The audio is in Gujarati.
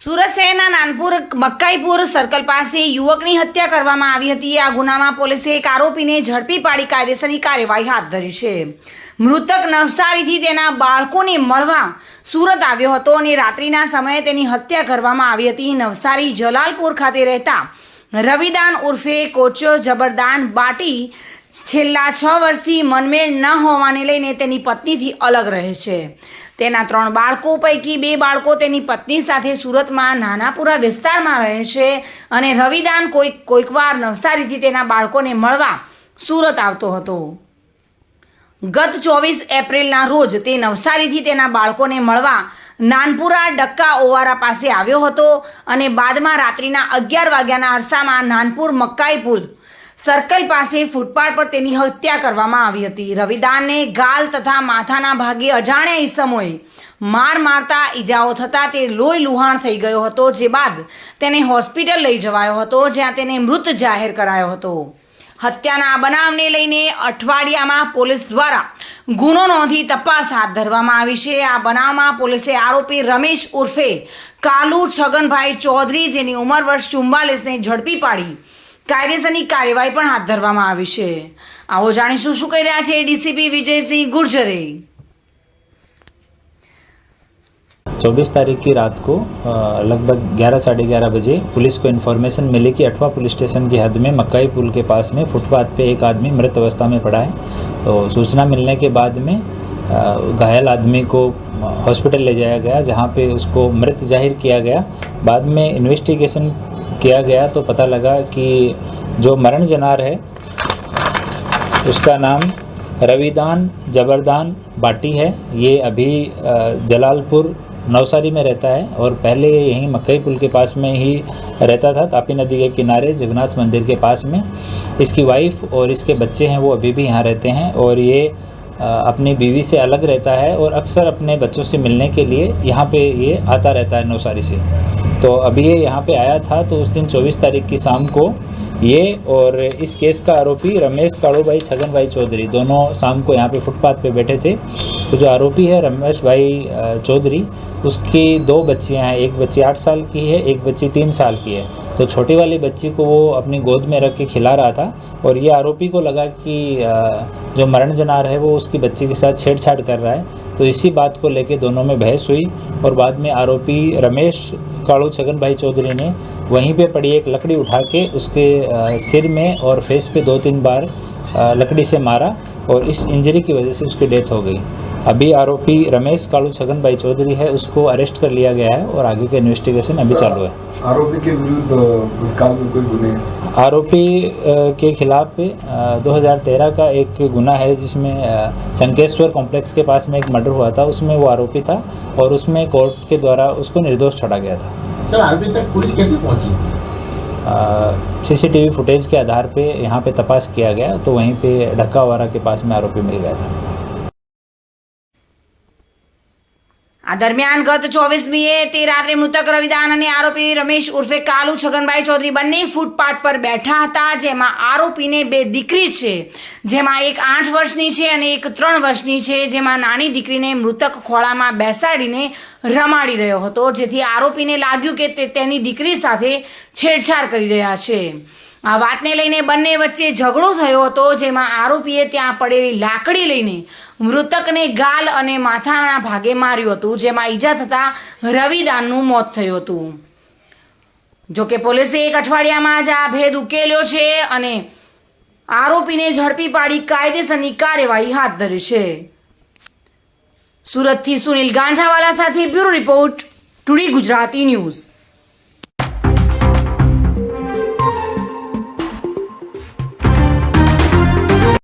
સુરત શહેરના નાનપુર મક્કાઈપુર સર્કલ પાસે યુવકની હત્યા કરવામાં આવી હતી. આ ગુનામાં પોલીસે એક આરોપીને ઝડપી પાડી કાયદેસરની કાર્યવાહી હાથ ધરી છે. મૃતક નવસારીથી તેના બાળકોને મળવા સુરત આવ્યો હતો અને રાત્રિના સમયે તેની હત્યા કરવામાં આવી હતી. નવસારી જલાલપુર ખાતે રહેતા રવિદાન ઉર્ફે કોચો જબરદાન બાટી છેલ્લા છ વર્ષથી મનમેળ ન હોવાને લઈને તેની પત્નીથી અલગ રહે છે. તેના ત્રણ બાળકો પૈકી બે બાળકો તેની પત્ની સાથે સુરતમાં નાનાપુરા વિસ્તારમાં રહે છે અને રવિદાન કોઈક કોઈકવાર નવસારીથી તેના બાળકોને મળવા સુરત આવતો હતો. ગત ચોવીસ એપ્રિલના રોજ તે નવસારીથી તેના બાળકોને મળવા નાનપુરા ડક્કા ઓવારા પાસે આવ્યો હતો અને બાદમાં રાત્રિના અગિયાર વાગ્યાના અરસામાં નાનપુર મક્કાઈ પુલ સર્કલ પાસે ફૂટપાથ પર તેની હત્યા કરવામાં આવી હતી. રવિદાનને ગાલ તથા માથાના ભાગે અજાણ્યા ઈસમોએ માર મારતા ઈજાઓ થતાં તે લોહી લુહાણ થઈ ગયો હતો, જે બાદ તેને હોસ્પિટલ લઈ જવાયો હતો, જ્યાં તેને મૃત જાહેર કરાયો હતો. હત્યાના આ બનાવને લઈને અઠવાડિયામાં પોલીસ દ્વારા ગુનો નોંધી તપાસ હાથ ધરવામાં આવી છે. આ બનાવમાં પોલીસે આરોપી રમેશ ઉર્ફે કાલુ છગનભાઈ ચૌધરી, જેની ઉંમર વર્ષ ચુમ્બાલીસને ઝડપી પાડી કાયદેસરની કાર્યવાહી પણ હાથ ધરવામાં આવી છે આવો જાણીશું શું કહી રહ્યા છે ડીસીપી વિજયસિંહ ગુર્જરે चौबीस तारीख की रात को अ, लगभग ग्यारह साढ़े ग्यारह बजे पुलिस को इन्फॉर्मेशन मिली कि अठवा पुलिस स्टेशन की हद में मक्काई पुल के पास में फुटपाथ पे एक आदमी मृत अवस्था में पड़ा है तो सूचना मिलने के बाद में अ, घायल आदमी को हॉस्पिटल ले जाया गया जहाँ पे उसको मृत जाहिर किया गया बाद में इन्वेस्टिगेशन किया गया तो पता लगा कि जो मरण जनार है, उसका नाम रविदान जबरदान बाटी है। ये अभी जलालपुर नवसारी में रहता है और पहले यहीं मकई पुल के पास में ही रहता था, तापी नदी के किनारे, जगन्नाथ मंदिर के पास में। इसकी वाइफ और इसके बच्चे हैं, वो अभी भी यहाँ रहते हैं और ये अपनी बीवी से अलग रहता है और अक्सर अपने बच्चों से मिलने के लिए यहाँ पे ये आता रहता है नवसारी से। तो अभी ये यहाँ पे आया था तो उस दिन 24 तारीख की शाम को ये और इस केस का आरोपी रमेश काड़ू भाई छगन भाई चौधरी दोनों शाम को यहाँ पे फुटपाथ पे बैठे थे। तो जो आरोपी है रमेश भाई चौधरी, उसकी दो बच्चियाँ हैं। एक बच्ची आठ साल की है, एक बच्ची तीन साल की है। तो छोटी वाली बच्ची को वो अपनी गोद में रख के खिला रहा था और ये आरोपी को लगा कि जो मरण जनार है वो उसकी बच्ची के साथ छेड़छाड़ कर रहा है। तो इसी बात को लेके दोनों में बहस हुई और बाद में आरोपी रमेश काड़ू छगन भाई चौधरी ने वहीं पे पड़ी एक लकड़ी उठा के उसके सिर में और फेस पे दो तीन बार लकड़ी से मारा और इस इंजरी की वजह से उसकी डेथ हो गई। अभी आरोपी रमेश कालू छगन भाई चौधरी है उसको अरेस्ट कर लिया गया है और आगे का इन्वेस्टिगेशन अभी चालू है। आरोपी के विरुद्ध हैं? आरोपी के खिलाफ पे, अ, 2013 का एक गुना है जिसमें संकेश्वर कॉम्प्लेक्स के पास में एक मर्डर हुआ था उसमें वो आरोपी था और उसमें कोर्ट के द्वारा उसको निर्दोष छोड़ा गया था। सर आरोपी तक पुलिस कैसे पहुँची? सीसीटीवी फुटेज के आधार पे यहाँ पे तपास किया गया तो वहीं पे ढक्कावारा के पास में आरोपी मिल गया था। આ દરમિયાન ગત ચોવીસમીએ તે રાત્રે મૃતક રવિદાન અને આરોપી રમેશ ઉર્ફે કાલુ છગનભાઈ ચૌધરી બંને ફૂટપાથ પર બેઠા હતા, જેમાં આરોપીને બે દીકરી છે. જેમાં એક આઠ વર્ષની છે અને એક ત્રણ વર્ષની છે, જેમાં નાની દીકરીને મૃતક ખોળામાં બેસાડીને રમાડી રહ્યો હતો, જેથી આરોપીને લાગ્યું કે તે તેની દીકરી સાથે છેડછાડ કરી રહ્યા છે. આ વાતને લઈને બંને વચ્ચે ઝઘડો થયો હતો, જેમાં આરોપીએ ત્યાં પડેલી લાકડી લઈને મૃતકને ગાલ અને માથાના ભાગે માર્યું હતું, જેમાં ઈજા થતાં રવિદાનનું મોત થયું હતું. જોકે પોલીસે એક અઠવાડિયામાં જ આ ભેદ ઉકેલ્યો છે અને આરોપીને ઝડપી પાડી કાયદેસરની કાર્યવાહી હાથ ધરી છે. સુરતથી સુનિલ ગાંજાવાલા સાથે bureau report, today Gujarati news.